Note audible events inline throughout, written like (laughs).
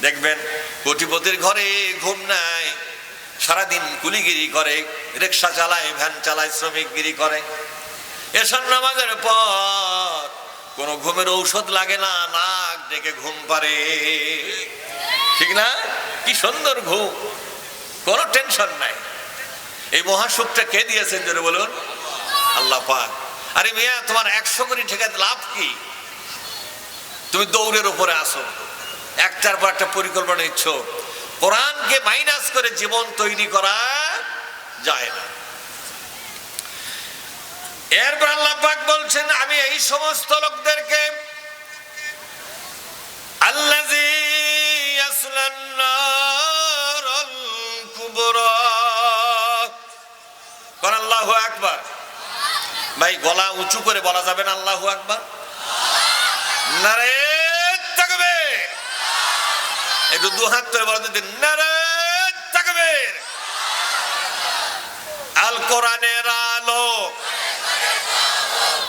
দেখবেন কোটিপতির ঘরে ঘুম নাই, সারাদিন কুলিগিরি করে রিক্সা চালায়, ভ্যান চালায়, শ্রমিকগিরি করে। এসব নামাজের পর কোনো ঘুমের ঔষধ লাগে না, নাক ডেকে ঘুম পারে। ঠিক না? কি সুন্দর ঘুম। কোনো টেনশন নাই। এই মহাসুখটা কে দিয়েছেন জোরে বলুন? আল্লাহ পাক। আরে মিয়া, তোমার একশো কোটি ঠেকাতে লাভ কি? তুমি দৌড়ের উপরে আসো। একটার পর একটা পরিকল্পনা নিচ্ছ। কোরআনকে মাইনাস করে জীবন তৈরি করা যায় না। এরপর আল্লাপাক বলছেন, আমি এই সমস্ত লোকদেরকে আল্লাহু আকবার? ভাই, গলা উঁচু করে বলা যাবে না আল্লাহু আকবার? নারে থাকবে একটু দু হাত করে বলা দিন আল কোরআনের আলো।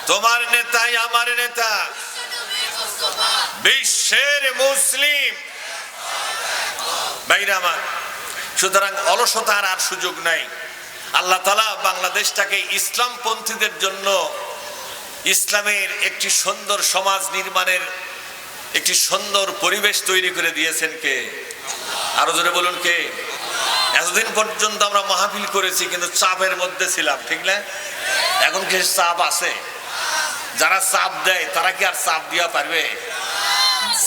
তোমার নেতাই আমার নেতা। বিশ্বের মুসলিম। আমার, সুতরাং অলসতার আর সুযোগ নাই। আল্লাহ তালা বাংলাদেশটাকে ইসলাম পন্থীদের জন্য ইসলামের একটি সুন্দর সমাজ নির্মাণের একটি সুন্দর পরিবেশ তৈরি করে দিয়েছেন কে? আরও জোরে বলুন কে? এতদিন পর্যন্ত আমরা মাহফিল করেছি, কিন্তু চাপের মধ্যে ছিলাম, ঠিক না? এখন কি চাপ আছে? যারা চাপ দেয়, তারা কি আর চাপ দেওয়া পারবে?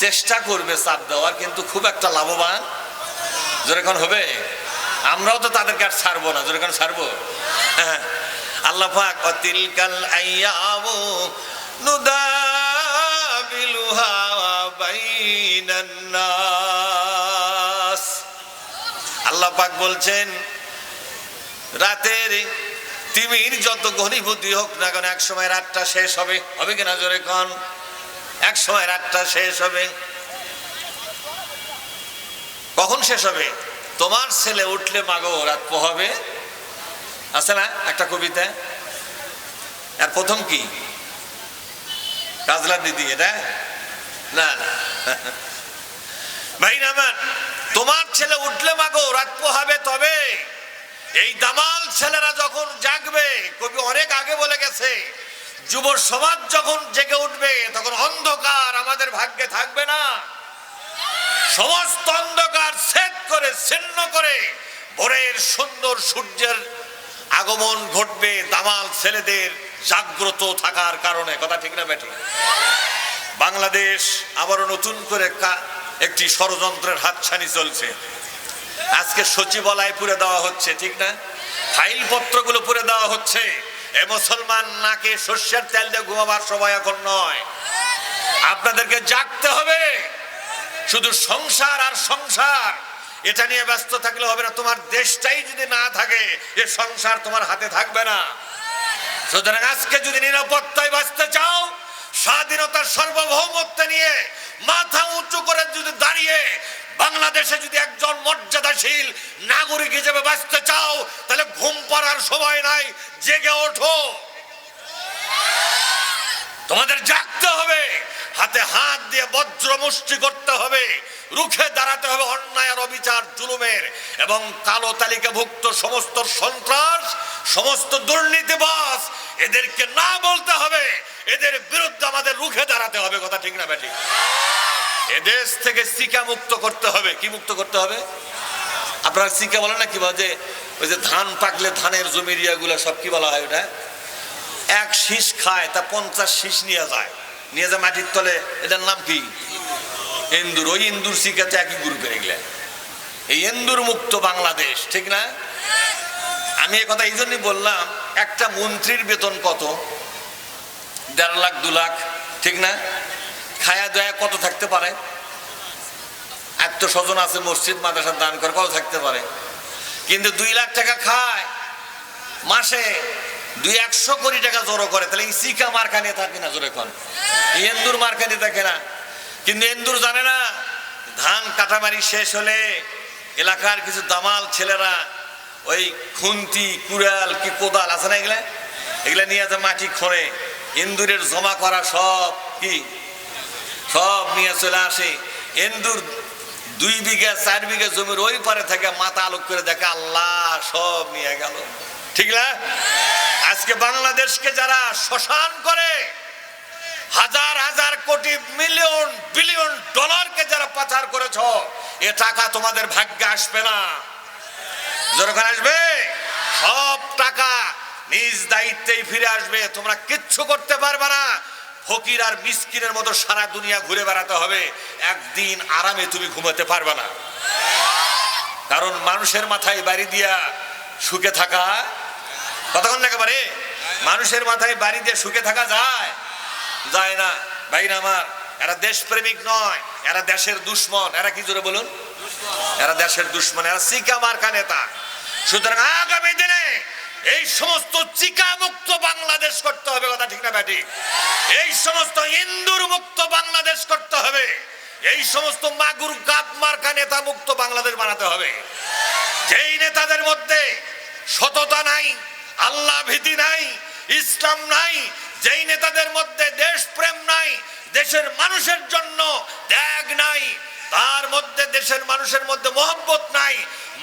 চেষ্টা করবে চাপ দেওয়ার, কিন্তু খুব একটা লাভবান। যেরকম হবে? আমরাও তো তাদেরকে আর ছাড়বো না যেরকম ছাড়বো? হ্যাঁ (laughs) আল্লাহ পাক, অতিলকাল আইয়ামু নুদাবিলুহা আল্লাহ পাক বলছেন, রাতের তিমির যত ঘনীভূতি হোক না কেন, এক সময় রাতটা শেষ হবে। হবে কিনা জোরে কন? এক সময় রাতটা শেষ হবে। কখন শেষ হবে? তোমার ছেলে উঠলে মাগো, রাত পোহাবে। আছে না একটা কবিতা? আর প্রথম কি? কাজলা দিদি, এটা? না না। ভাই আমার তোমার ছেলে উঠলে মাগো, রাত পোহাবে তবে। এই দামাল ছেলেরা যখন জাগবে, কবি অনেক আগে বলে গেছে, যুব সমাজ যখন জেগে উঠবে, তখন অন্ধকার আমাদের ভাগ্যে থাকবে না। সমস্ত অন্ধকার ছেদ করে, ছিন্ন করে, ভোরের সুন্দর সূর্যের আগমন ঘটবে, দামাল ছেলেদের জাগ্রত থাকার কারণে। কথা ঠিক না বেঠিক বাংলাদেশ আবারও নতুন করে একটি ষড়যন্ত্রের হাতছানি চলছে। আজকে সচিবালয় পুরে দেওয়া হচ্ছে, ঠিক না? ফাইল পত্রগুলো পুরে দেওয়া হচ্ছে। এ মুসলমান নাকে সর্ষের তেল দিয়ে ঘুমাবার সময় এখন নয়। আপনাদেরকে জাগতে হবে। শুধু সংসার আর সংসার, এটা নিয়ে ব্যস্ত থাকলে হবে না। তোমার দেশটাই যদি না থাকে, এ সংসার তোমার হাতে থাকবে না। সুতরাং আজকে যদি নিরাপত্তায় বাঁচতে চাও স্বাধীনতার সার্বভৌমত্ব নিয়ে মাথা উঁচু করে যদি দাঁড়িয়ে বাংলাদেশে যদি একজন মর্যাদাশীল নাগরিক হিসেবে বাঁচতে চাও, তাহলে ঘুম পাড়ার সময় নাই, জেগে ওঠো। তোমাদের জাগতে হবে, হাতে হাত দিয়ে বজ্র মুষ্টি করতে হবে, রুখে দাঁড়াতে হবে অন্যায় আর অবিচার, জুলুমের এবং কালো তালিকাভুক্ত সমস্ত সন্ত্রাস সমস্ত দুর্নীতিবাস এদেরকে না বলতে হবে। এদের বিরুদ্ধে আমাদের রুখে দাঁড়াতে হবে, কথা ঠিক না ব্যাটি এদেশ থেকে সিকা মুক্ত করতে হবে। কি মুক্ত করতে হবে? আপনারা সিকা বলেন না কি বলে? যে ওই যে ধান পাকলে ধানের জমির ইয়াগুলো সব কি বলা হয় ওটা? এক শীষ খায়, তা পঞ্চাশ শীষ নিয়ে যায়। নিয়ে যায় মাটির তলে। এটার নাম কি? ইন্দুর। ওই ইন্দুর শিখাতে একই গ্রুপে এগুলা। এই ইন্দুর মুক্ত বাংলাদেশ, ঠিক না? আমি এ কথা এই জন্যই বললাম, একটা মন্ত্রীর বেতন কত? দেড় লাখ, দু লাখ, ঠিক না? খায়া দয়া কত থাকতে পারে? আত্মস্বজন আছে মসজিদ মাদ্রাসার দান করে কত থাকতে পারে? কিন্তু দুই লাখ টাকা খায়, মাসে দুই একশো কোটি টাকা জড়ো করে, তাহলে এই সিকা মার্কা নিয়ে থাকে না জোরে এখন এন্দুর মার্কা নিয়ে থাকে না। কিন্তু এন্দুর জানে না, ধান কাটামারি শেষ হলে এলাকার কিছু দামাল ছেলেরা ওই খুন্তি, কুড়াল কি কোদাল আছে না এগুলা? এগুলা নিয়ে যে মাটি খোঁড়ে, ইন্দুরের জমা করা সব কি? সব নিয়ে চলে আসে। ইন্দুর দুই বিঘা, চার বিঘা জমির ওই পারে থেকে মাথা আলোক করে দেখে আল্লাহ সব নিয়ে গেল। ঠিক না? আজকে বাংলাদেশকে যারা শ্মশান করে, হাজার হাজার কোটি, মিলিয়ন, বিলিয়ন ডলারকে যারা পাচার করেছ, এ টাকা তোমাদের ভাগ্যে আসবে না। যখন আসবে? সব টাকা নিজ দায়িত্বেই ফিরে আসবে। তোমরা কিচ্ছু করতে পারবে না। ফকির আর মিসকিনের মতো সারা দুনিয়া ঘুরে বেড়াতে হবে। একদিন আরামে তুমি ঘুমাতে পারবে না। কারণ মানুষের মাথায় বাড়ি দিয়া সুখে থাকা কতক্ষণ লাগে পারে মানুষের মাথায় বাড়ি দিয়ে সুখে থাকা যায়? যায় না। ভাই না আমার, এরা দেশপ্রেমিক নয়। এরা দেশের দুশ্মন। এরা কি জোরে বলুন? এরা দেশের দুশ্মন, এরা চিকা মার্কা নেতা। সুতরাং আগামী দিনে এই সমস্ত চিকা মুক্ত বাংলাদেশ করতে হবে, কথা ঠিক না, ব্যাটি? এই সমস্ত ইন্দুর মুক্ত বাংলাদেশ করতে হবে। এই সমস্ত মাগুর কাপ মার্কা নেতা মুক্ত বাংলাদেশ বানাতে হবে। যেই নেতাদের মধ্যে সততা নাই, আল্লাহ ভীতি নাই, ইসলাম নাই, যেই নেতাদের মধ্যে দেশ প্রেম নাই, দেশের মানুষের জন্য ত্যাগ নাই তার মধ্যে দেশের মানুষের মধ্যে মহব্বত নাই,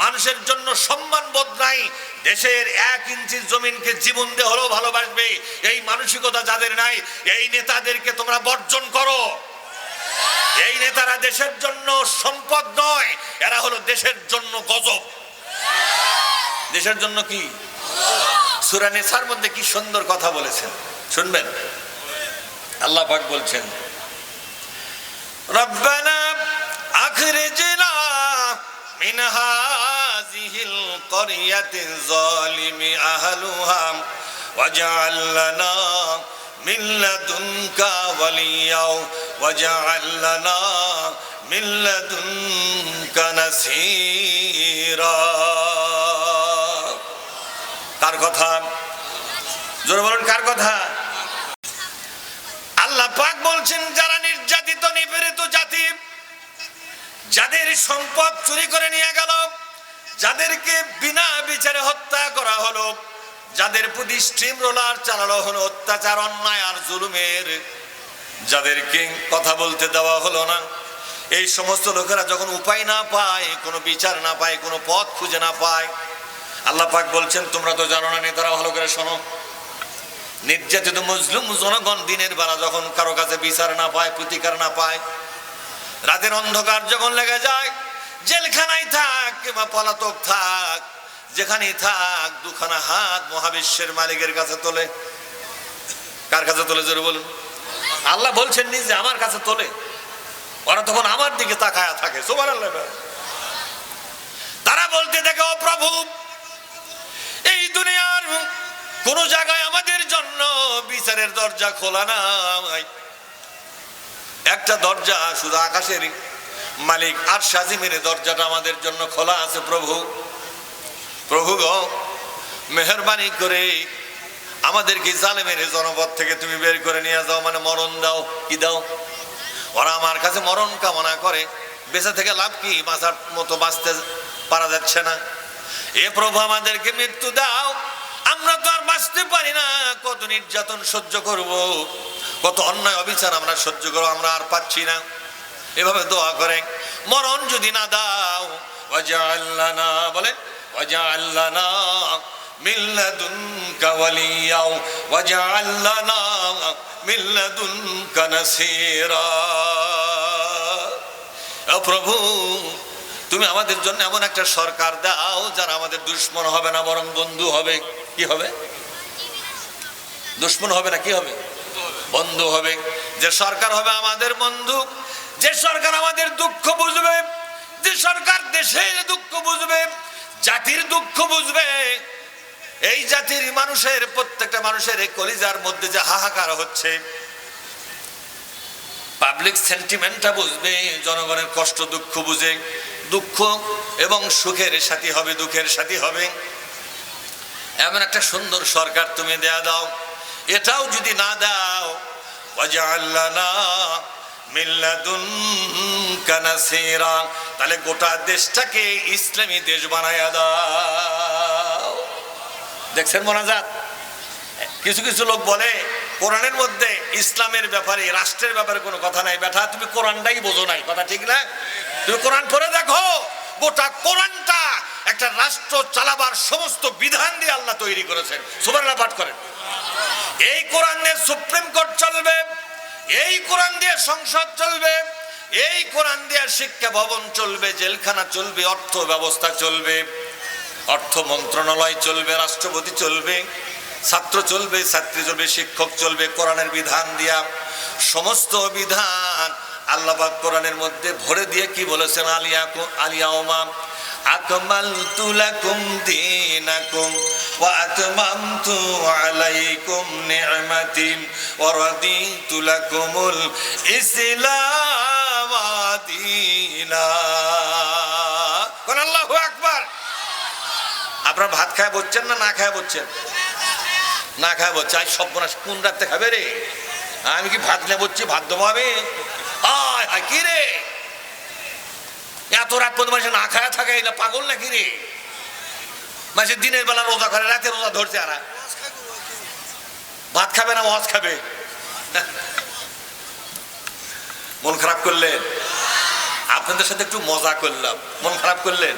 মানুষের জন্য সম্মান বোধ নাই, দেশের এক ইঞ্চি জমিনকে জীবন দিয়ে হলেও ভালোবাসবে, এই মানসিকতা যাদের নাই, এই নেতাদেরকে তোমরা বর্জন করো। এই নেতারা দেশের জন্য সম্পদ নয়, এরা হলো দেশের জন্য গজব। দেশের জন্য কি? সুরা নেসার মধ্যে কি সুন্দর কথা বলেছেন, শুনবেন? আল্লাহ পাক বলছেন, রব্বানা কার কথা? জোরে বলুন কার কথা? আল্লাহ পাক বলছেন যারা নির্যাতিত নিপীড়িত যাদের সম্পদ চুরি করে নিয়ে গেল, যাদেরকে বিনা বিচারে হত্যা করা হলো, যাদের প্রতি স্ট্রিম রোলার চালানো হলো অত্যাচার, অন্যায় আর জুলুমের, যাদেরকে কথা বলতে দেওয়া হলো না। এই সমস্ত লোকেরা যখন উপায় না পায়, কোনো বিচার না পায়, কোনো পথ খুঁজে না পায়, আল্লাহ পাক বলছেন, তোমরা তো জানো না নেতারা ভালো করে শোনো। নির্যাতিত মুসলিম জনগণ দিনের বেলা যখন কারও কাছে বিচার না পায়, প্রতিকার না পায় রাতের অন্ধকার যখন লেগে যায়, জেলখানায় থাক কিংবা পলাতক থাক, যেখানেই থাক, দুখানা হাত মহাবিশ্বের মালিকের কাছে তোলে। কার কাছে তোলে জোরে বলুন? আল্লাহ বলছেন নিজে আমার কাছে তোলে। ওরা তখন আমার দিকে তাকায়া থাকে। সোমান আল্লাহ তারা বলতে দেখে ও প্রভু, এই দুনিয়ার কোন জায়গায় আমাদের জন্য বিচারের দরজা খোলা নাই। একটা দরজা শুধু আকাশের মালিক আর সাজিমের দরজাটা আমাদের জন্য খোলা আছে প্রভু। প্রভু গো, মেহরবানি করে আমাদেরকে জালেমের জনপদ থেকে তুমি বের করে নিয়ে যাও মানে মরণ দাও, কি দাও? ওরা আমার কাছে মরণ কামনা করে, বেঁচে থেকে লাভ কি? বাঁচার মতো বাঁচতে পারা যাচ্ছে না। এ প্রভু আমাদেরকে মৃত্যু দাও, আমরা তো আর বাঁচতে পারি না, কত নির্যাতন সহ্য করব। কত অন্যায় অবিচার আমরা সহ্য করব আমরা আর পাচ্ছি না। এভাবে দোয়া করে মরণ যদি না দাও বলে প্রভু, তুমি আমাদের জন্য এমন একটা সরকার দাও, যারা আমাদের দুশ্মন হবে না, বরং বন্ধু হবে। কি হবে? দুশ্মন হবে না, কি হবে? বন্ধু হবে, যে সরকার হবে আমাদের বন্ধু, যে সরকার আমাদের দুঃখ বুঝবে, যে সরকার দেশের দুঃখ বুঝবে, জাতির দুঃখ বুঝবে, এই জাতির মানুষের, প্রত্যেকটা মানুষের এই কলিজার মধ্যে যে হাহাকার হচ্ছে পাবলিক সেন্টিমেন্টটা বুঝবে, জনগণের কষ্ট, দুঃখ বুঝে, দুঃখ এবং সুখের সাথী হবে, দুঃখের সাথী হবে। এমন একটা সুন্দর সরকার তুমি দেয়া দাও। এটাও যদি না দাও তাহলে গোটা দেশটাকে ইসলামী দেশ বানায়া দাও। দেখছেন মোনাজাত? কিছু কিছু লোক বলে, কোরআনের মধ্যে ইসলামের ব্যাপারে, রাষ্ট্রের ব্যাপারে কোনো কথা নাই। বেটা, তুমি কোরআনটাই বোঝো নাই। কথা ঠিক না? তুমি কোরআন পড়ে দেখো, গোটা কোরআনটা একটা রাষ্ট্র চালাবার সমস্ত বিধান দিয়ে আল্লাহ তৈরি করেছেন। সুবর্ণা পাঠ করেন। এই কোরআন দিয়ে সুপ্রিম কোর্ট চলবে, এই কোরআন দিয়ে সংসদ চলবে, এই কোরআন দিয়ে শিক্ষা ভবন চলবে, জেলখানা চলবে, অর্থ ব্যবস্থা চলবে, অর্থ মন্ত্রণালয় চলবে, রাষ্ট্রপতি চলবে, ছাত্র চলবে, ছাত্রী চলবে, শিক্ষক চলবে, কোরআনের বিধান দিয়া সমস্ত বিধান আল্লাহ পাক কোরআনের মধ্যে ভরে দিয়ে কি বলেছেন? আলিয়া আলিয়া ওমা আকমালতু লাকুম দীনাকুম ওয়া আতমামতু আলাইকুম নি'মাতি ওয়া রাদিতু লাকুমুল ইসলাম দীনা। কোন আল্লাহু আকবার! আপনারা ভাত খায় বলছেন না না খায় বলছেন না খায় বলছে আজ সর্বনাশ কোন রাত্রে খাবে রে? আমি কি ভাত নিয়ে বলছি ভাত দেবো আমি? আয় কি রে এত রাত পর্যন্ত মানুষ না খায় থাকে এটা পাগল নাকি রে? মাসে দিনের বেলা রোজা করে রাতে রোজা ধরছে আর। ভাত খাবে না ওয়াজ খাবে? মন খারাপ করলেন? আপনাদের সাথে একটু মজা করলাম। মন খারাপ করলেন?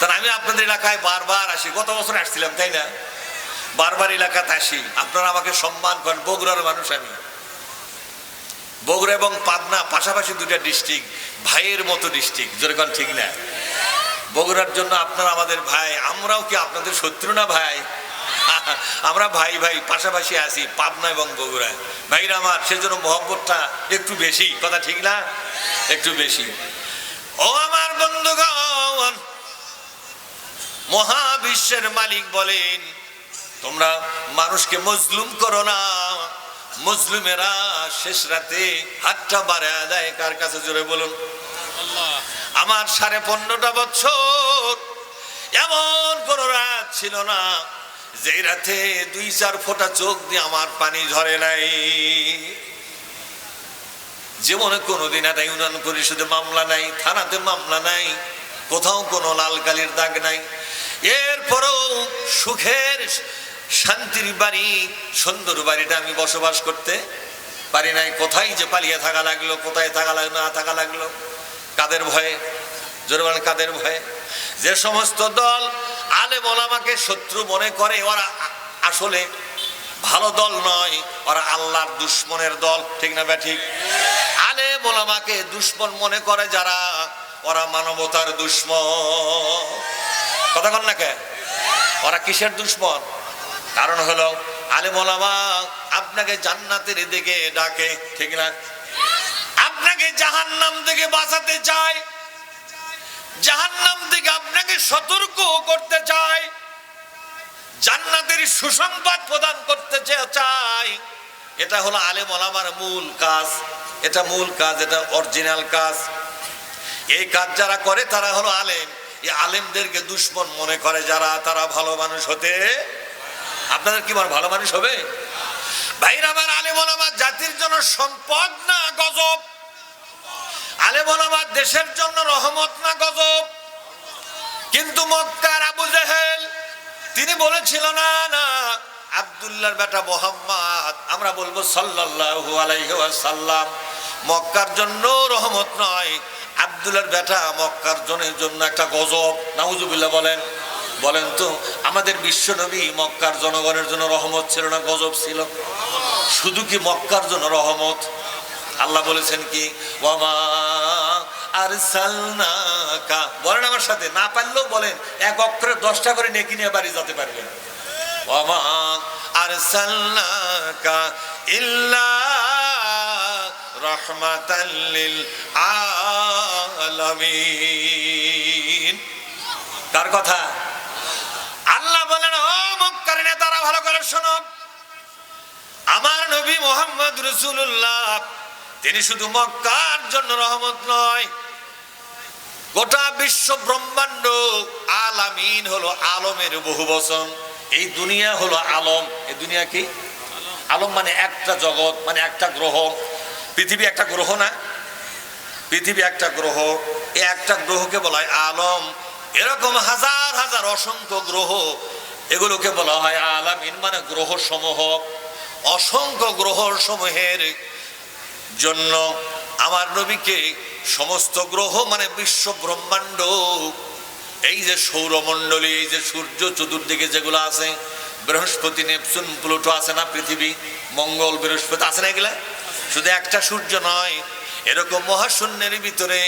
তাহলে আমি আপনাদের এলাকায় বারবার আসি। গত বছর আসছিলাম, তাই না? বারবার এলাকাতে আসি। আপনারা আমাকে সম্মান করেন, বগুড়ার মানুষ আমি। বগুড়া এবং পাবনা পাশাপাশি দুটা ডিস্ট্রিক্ট ভাইয়ের মতো ডিস্ট্রিক্ট যেরকম ঠিক না? বগুড়ার জন্য আপনারা আমাদের ভাই, আমরাও কি আপনাদের শত্রু না ভাই? (laughs) আমরা ভাই ভাই, পাশাপাশি আছি, পাবনা এবং বগুড়া। ভাইরা আমার, সেজন্য মহব্বতটা একটু বেশি। কথা ঠিক না? একটু বেশি। ও আমার বন্ধুগণ, মহাবিশ্বের মালিক বলেন, তোমরা মানুষকে মজলুম করো না। মজলুমেরা শেষ রাতে হাতটা বাড়ে দেয়, কার কাছে জোরে বলুন? আমার সাড়ে পনেরোটা বছর এমন কোন রাত ছিল না যে রাতে দুই চার ফোঁটা চোখ দিয়ে আমার পানি ঝরে নাই। জীবনে কোনোদিন একটা ইউনিয়ন পরিষদে মামলা নাই, থানাতে মামলা নাই, কোথাও কোনো লাল কালির দাগ নাই। এরপরও সুখের শান্তির বাড়ি, সুন্দর বাড়িটা আমি বসবাস করতে পারি নাই। কোথায় যে পালিয়ে থাকা লাগল, কোথায় থাকা লাগল, না থাকা লাগল, কাদের ভয়ে জোরে বলেন কাদের ভয়ে? যে সমস্ত দল আলে আমাকে শত্রু মনে করে, ওরা আসলে ভালো দল নয়, ওরা আল্লাহর দুশ্মনের দল, ঠিক না ব্যা ঠিক? আলে মোলামাকে দুশ্মন মনে করে যারা, ওরা মানবতার দুশ্মন। কথা কন না কে? ওরা কিসের দুশ্মন? কারণ হলো আলেমোলামা আপনাকে জান্নাতের দিকে ডাকে, ঠিক না? আপনাকে জাহান্নাম থেকে বাঁচাতে চায়, জাহান্নাম থেকে আপনাকে সতর্ক করতে চায়, জান্নাতের সুসংবাদ প্রদান করতে চায়, এটা হলো আলেম ওলামার মূল কাজ, এটা মূল কাজ, এটা অরিজিনাল কাজ। এই কাজ যারা করে তারা হলো আলেম। এই আলেমদেরকে দুশ্মন মনে করে যারা, তারা ভালো মানুষ হতে আপনাদের কি হয় ভালো মানুষ হবে? ভাইরা আমার আলেম ওলামা, জাতির জন্য সম্পদ না গজব? আলেম ওলামা, দেশের জন্য রহমত না গজব? কিন্তু মক্কার আবু জেহেল, তিনি বলেছিল, না না, আব্দুল্লাহর বেটা মোহাম্মদ। আমরা বলব, সাল্লাল্লাহু আলাইহি ওয়াসাল্লাম, মক্কার জন্য রহমত নয়, আব্দুল্লাহর বেটা মক্কার জনের জন্য একটা গজব। নাউজুবিল্লাহ বলেন। বলেন তো, আমাদের বিশ্বনবী মক্কার জনগণের জন্য রহমত ছিল না গজব ছিল? শুধু কি মক্কার জন্য রহমত? আল্লাহ বলেছেন কি, ওয়ামা আরসালনাকা বলেন আমার সাথে, না পারলেও বলেন, এক অক্ষরে দশটা করে নেকি নিয়ে বাড়ি যেতে পারবেন ওয়ামা আরসালনাকা ইল্লা রাহমাতাল লিল আলামিন কার কথা আল্লাহ বলেন ও মক্কার নেতারা ভালো করে শোনো আমার নবী মোহাম্মদ রসুল্লাহ তিনি শুধু মক্কার জন্য রহমত নয়, গোটা বিশ্ব ব্রহ্মাণ্ড আলামিন হলো আলমের বহু বচন এই দুনিয়া হলো আলম। এই দুনিয়া কি? আলম মানে একটা জগৎ মানে একটা গ্রহ। পৃথিবী একটা গ্রহ না? পৃথিবী একটা গ্রহ। এই একটা গ্রহকে বলা হয় আলম। এরকম হাজার হাজার অসংখ্য গ্রহ। এগুলোকে বলা হয় আলামিন মানে গ্রহ সমূহ অসংখ্য গ্রহ সমূহের জন্য আমার নবীকে সমস্ত গ্রহ মানে বিশ্ব ব্রহ্মাণ্ড, এই যে সৌরমণ্ডলী, এই যে সূর্য চতুর্দিকে যেগুলো আছে, বৃহস্পতি, নেপচুন, প্লুটো আছে না পৃথিবী, মঙ্গল, বৃহস্পতি, আছে না এগুলা? শুধু একটা সূর্য নয়, এরকম মহাশূন্যের ভিতরে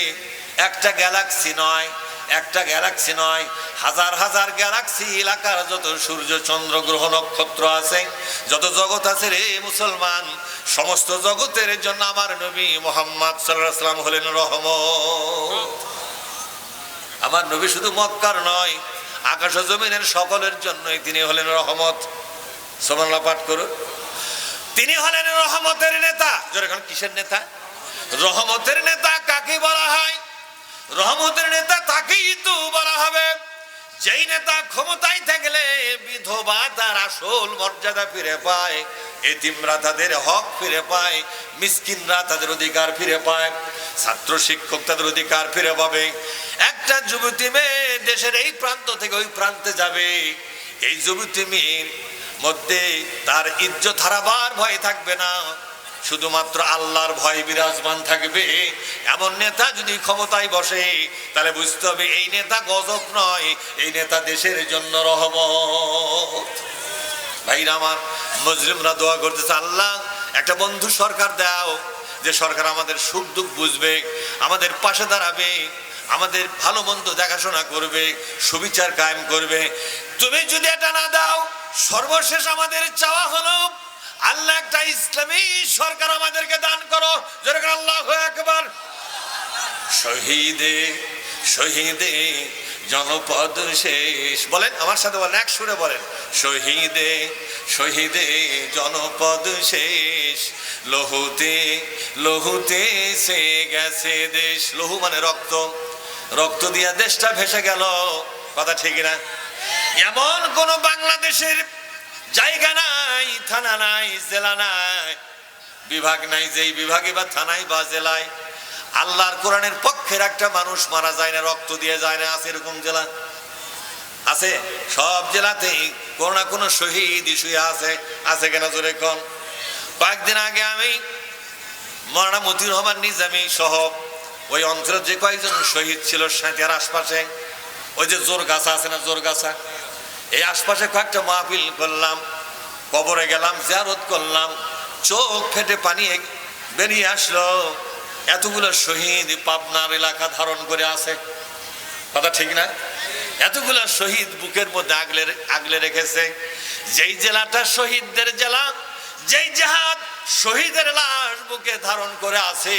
একটা গ্যালাক্সি নয় একটা গ্যালাক্সি নয়, হাজার হাজার গ্যালাক্সি এলাকার যত সূর্য, চন্দ্র, গ্রহ, নক্ষত্র আছে, যত জগৎ আছে রে মুসলমান, সমস্ত জগতের জন্য আমার নবী মোহাম্মদ সাল্লাহ সাল্লাম হলেন রহমত। আমার নবী শুধু মক্কার নয়, আকাশ জমিনের সকলের জন্যই তিনি হলেন রহমত। সোমাল্লা পাঠ করুন। তিনি হলেন রহমতের নেতা। যেরকম কিসের নেতা? রহমতের নেতা কাকে বলা হয়? রহমতের নেতা তাকেই তো বলা হবে। যেই নেতা ক্ষমতায় থাকলে বিধবা তার আসল মর্যাদা ফিরে পায়, এতিমরা তাদের হক ফিরে পায়, মিসকিনরা তাদের অধিকার ফিরে পায়, ছাত্র শিক্ষক তাদের অধিকার ফিরে পাবে। একটা যুবতী মেয়ে দেশের এই প্রান্ত থেকে ওই প্রান্তে যাবে। এই যুবতী মেয়ের মধ্যে তার ইজ্জত হারাবার ভয় থাকবে না। শুধুমাত্র আল্লাহর ভয় বিরাজমান থাকবে। এমন নেতা যদি ক্ষমতায় বসে, তাহলে বুঝতে হবে এই নেতা গজব নয়, এই নেতা দেশের জন্য রহমত। ভাইরা আমার, মুসলিমরা দোয়া করতেছে, আল্লাহ, একটা বন্ধু সরকার দাও, যে সরকার আমাদের সুখ দুঃখ বুঝবে, আমাদের পাশে দাঁড়াবে, আমাদের ভালো মন্দ দেখাশোনা করবে, সুবিচার কায়েম করবে। তুমি যদি এটা না দাও, সর্বশেষ আমাদের চাওয়া হলো আল্লাহ একটা ইসলামী সরকার আমাদেরকে দান করো। যেরকম আল্লাহ একবার শহীদে শহীদে, জনপদ শেষ। বলেন, আমার সাথে বলেন, এক সুরে বলেন। শহীদে শহীদে, জনপদ শেষ। লহুতে লহুতে সে গেছে দেশ। লহু মানে রক্ত। রক্ত দিয়া দেশটা ভেসে গেল। কথা ঠিক না? এমন কোন বাংলাদেশের জায়গা নাই, থানা নাই, জেলা নাই। বিভাগ নাই, যেই বিভাগে বা থানায় বা জেলায়। আল্লাহর কোরআনের পক্ষের একটা মানুষ মারা যায় না, রক্ত দিয়ে যায় না, আছে এরকম জেলা? আছে? সব জেলাতেই কোনো না কোনো শহীদ ইস্যুয়ে আছে আছে কেন জোরে কন? কয়েকদিন আগে আমি মরানা মতিউর রহমান নিজামী সহ ওই অঞ্চলের যে কয়েকজন শহীদ ছিল সাঁতিয়ার আশপাশে, ওই যে জোর গাছা আছে না জোর গাছা এই আশপাশে কয়েকটা মাহফিল করলাম, কবরে গেলাম, জিয়ারত করলাম, চোখ ফেটে পানি বেরিয়ে আসলো। এতগুলো শহীদ পাবনার এলাকা ধারণ করে আছে। কথা ঠিক না? এতগুলো শহীদ বুকের মধ্যে আগলে আগলে রেখেছে। যেই জেলাটা শহীদদের জেলা, যেই জেহাদ শহীদের লাশ বুকে ধারণ করে আছে,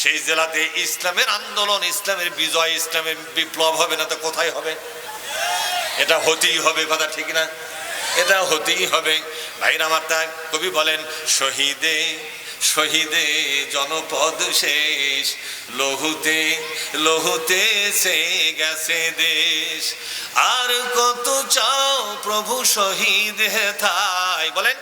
সেই জেলাতে ইসলামের আন্দোলন, ইসলামের বিজয়, ইসলামের বিপ্লব হবে না তো কোথায় হবে? এটা হতেই হবে, কথা ঠিক না? এটা হতেই হবে। ভাইরা আমার তা কবি বলেন, শহীদে শহীদে জনপদ শেষ, লহুতে লহুতে সে গেছে দেশ। আর কত চাও প্রভু শহীদ হেথাই বলেন,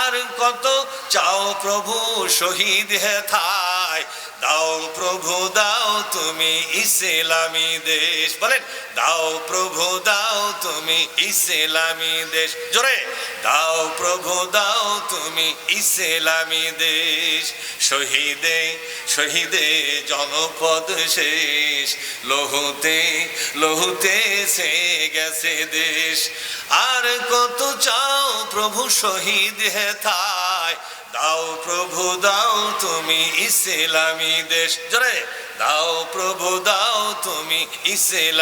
আর কত চাও প্রভু শহীদ হেথায় দাও প্রভু, দাও তুমি ইসলামী দেশ। বলেন, দাও প্রভু, দাও তুমি ইসলামী দেশ। জোরে, দাও প্রভু, দাও তুমি ইসলামী দেশ। শহীদে শহীদে জনপদ শেষ। লহুতে লহুতে সে গেছে দেশ। আর কত চাও প্রভু শহীদ হেথায় দাও প্রভু দাও তুমি ইসলামী দেশ। জোরে দাও প্রভু দাও তুমি ইসলাম